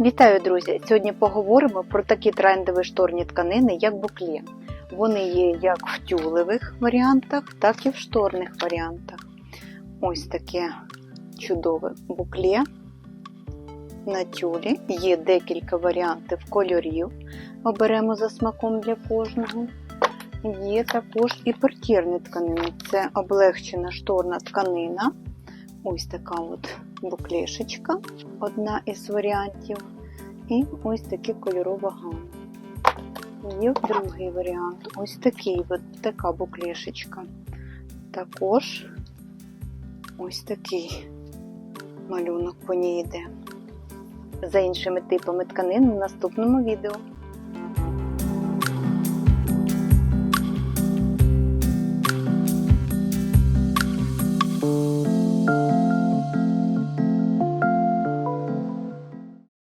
Вітаю, друзі! Сьогодні поговоримо про такі трендові шторні тканини, як букле. Вони є як в тюлевих варіантах, так і в шторних варіантах. Ось таке чудове букле на тюлі. Є декілька варіантів кольорів. Оберемо за смаком для кожного. Є також і портірні тканини. Це облегчена шторна тканина. Ось така от буклешечка, одна із варіантів. І ось такі кольорова гама. Є другий варіант. Ось такий, от, така буклешечка. Також ось такий малюнок по ній йде. За іншими типами тканин в наступному відео.